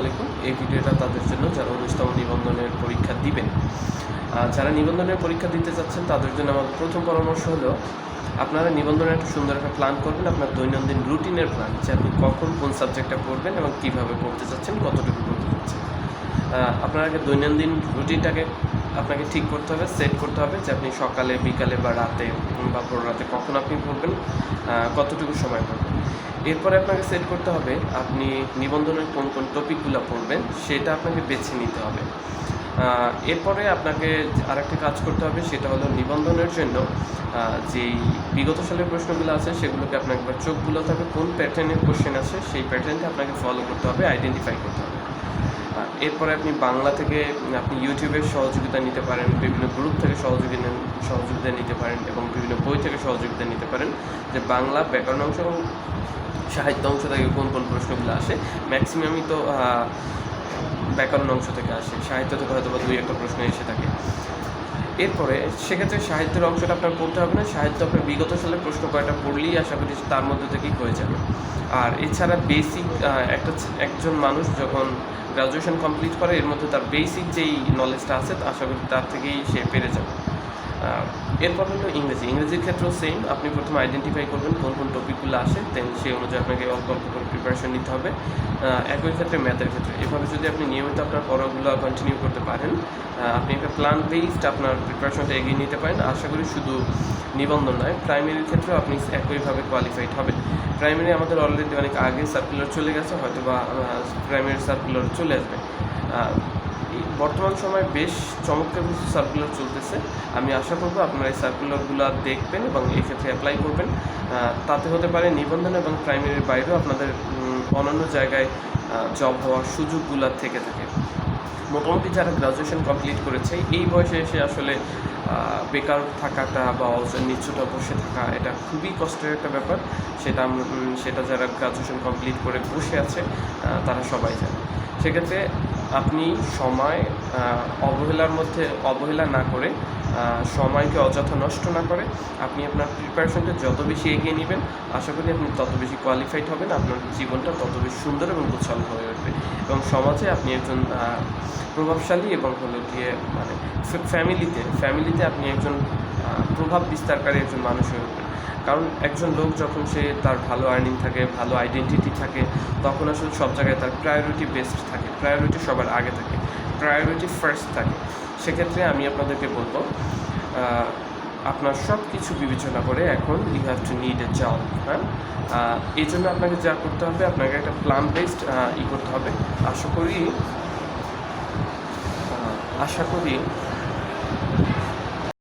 আলাইকুম। এই ভিডিওটা তাদের জন্য যারা উনিশতম নিবন্ধনের পরীক্ষা দিবেন। যারা নিবন্ধনের পরীক্ষা দিতে চাচ্ছেন তাদের জন্য আমার প্রথম পরামর্শ হলো, আপনারা নিবন্ধনের একটা সুন্দর একটা প্ল্যান করবেন, আপনার দৈনন্দিন রুটিনের প্ল্যান যে আপনি কখন কোন সাবজেক্টটা পড়বেন এবং কীভাবে পড়তে চাচ্ছেন কতটুকু পড়তে চাচ্ছেন আগে দৈনন্দিন রুটিনটাকে আপনাকে ঠিক করতে হবে সেট করতে হবে, যে আপনি সকালে, বিকালে বা রাতে বা ভোর রাতে কখন আপনি পড়বেন কতটুকু সময় পড়বেন। এরপরে আপনাকে সেট করতে হবে, আপনি নিবন্ধনের কোন কোন টপিকগুলো পড়বেন, সেটা আপনাকে বেছে নিতে হবে। এরপরে আপনাকে আরেকটা কাজ করতে হবে, সেটা হলো নিবন্ধনের জন্য যেই বিগত সালের প্রশ্নগুলো আছে, সেগুলোকে আপনাকে একবার চোখ বুলাতে হবে কোন প্যাটার্নের কোশ্চেন আছে, সেই প্যাটার্নটা আপনাকে ফলো করতে হবে আইডেন্টিফাই করতে হবে। এরপরে আপনি বাংলা থেকে, আপনি ইউটিউবের সহযোগিতা নিতে পারেন, বিভিন্ন গ্রুপ থেকে সহযোগিতা সহযোগিতা নিতে পারেন এবং বিভিন্ন বই থেকে সহযোগিতা নিতে পারেন, যে বাংলা ব্যাকরণ অংশ এবং সাহিত্য অংশ থেকে কোন কোন প্রশ্নগুলো আসে? ম্যাক্সিমামই তো ব্যাকরণ অংশ থেকে আসে। সাহিত্য থেকে হয়তো বা দুই একটা প্রশ্ন এসে থাকে। এরপরে সেক্ষেত্রে সাহিত্যের অংশটা আপনার পড়তে হবে না। সাহিত্য আপনার বিগত সালের প্রশ্ন কয়টা পড়লেই আশা করি তার মধ্যে থেকেই হয়ে যাবে। আর এছাড়া বেসিক একটা একজন মানুষ যখন গ্রাজুয়েশন কমপ্লিট করে, এর মধ্যে তার বেসিক যেই নলেজটা আছে আশা করি তার থেকেই সে পেরে যাবে। এরপর হলো ইংরেজি। ইংরেজির ক্ষেত্রেও সেম আপনি প্রথমে আইডেন্টিফাই করবেন কোন কোন টপিকগুলো আসে দেন সেই অনুযায়ী আপনাকে অল্প অল্প করে প্রিপারেশন নিতে হবে। একই ক্ষেত্রে ম্যাথের ক্ষেত্রে। এভাবে যদি আপনি নিয়মিত আপনার পড়াগুলো কন্টিনিউ করতে পারেন আপনি একটা প্ল্যান বেসড আপনার প্রিপারেশনটা এগিয়ে নিতে পারেন। আশা করি শুধু নিবন্ধন নয় প্রাইমারির ক্ষেত্রেও আপনি একইভাবে কোয়ালিফাইড হবেন। প্রাইমারি আমাদের অলরেডি অনেক আগে সার্কুলার চলে গেছে হয়তো বা প্রাইমারি সার্কুলার চলে আসবে। বর্তমান সময়ে বেশ চমৎকার কিছু সার্কুলার চলতেছে। আমি আশা করব আপনারা এই সার্কুলারগুলো দেখবেন এবং এই ক্ষেত্রে অ্যাপ্লাই করবেন। তাতে হতে পারে নিবন্ধন এবং প্রাইমারির বাইরেও আপনাদের অন্যান্য জায়গায় জব হওয়ার সুযোগগুলো থেকে থাকে। মোটামুটি যারা গ্রাজুয়েশন কমপ্লিট করেছে, এই বয়সে এসে আসলে বেকার থাকাটা বা নিচ্ছুটা বসে থাকা, এটা খুবই কষ্টের একটা ব্যাপার। সেটা সেটা যারা গ্রাজুয়েশন কমপ্লিট করে বসে আছে তারা সবাই জানে। সেক্ষেত্রে আপনি সময় অবহেলার মধ্যে অবহেলা না করে সময়কে অযথা নষ্ট না করে, আপনি আপনার প্রিপারেশনটা যত বেশি এগিয়ে নেবেন, আশা করি আপনি তত বেশি কোয়ালিফাইড হবেন, আপনার জীবনটা তত বেশি সুন্দর এবং উচ্ছল হয়ে উঠবে। এবং সমাজে আপনি একজন প্রভাবশালী এবং হলো গিয়ে মানে ফ্যামিলিতে ফ্যামিলিতে আপনি একজন প্রভাব বিস্তারকারী একজন মানুষ হয়ে উঠবেন। কারণ একজন লোক যখন সে তার ভালো আর্নিং থাকে, ভালো আইডেন্টিটি থাকে, তখন আসলে সব জায়গায় তার প্রায়োরিটি বেস্ট থাকে। প্রায়োরিটি সবার আগে থাকে। প্রায়োরিটি ফার্স্ট থাকে। সেক্ষেত্রে আমি আপনাদেরকে বলব আপনার সব কিছু বিবেচনা করে এখন you have to need a job হ্যাঁ? এই জন্য আপনাকে যা করতে হবে, আপনাকে একটা প্ল্যান বেসড ই করতে হবে। আশা করি আশা করি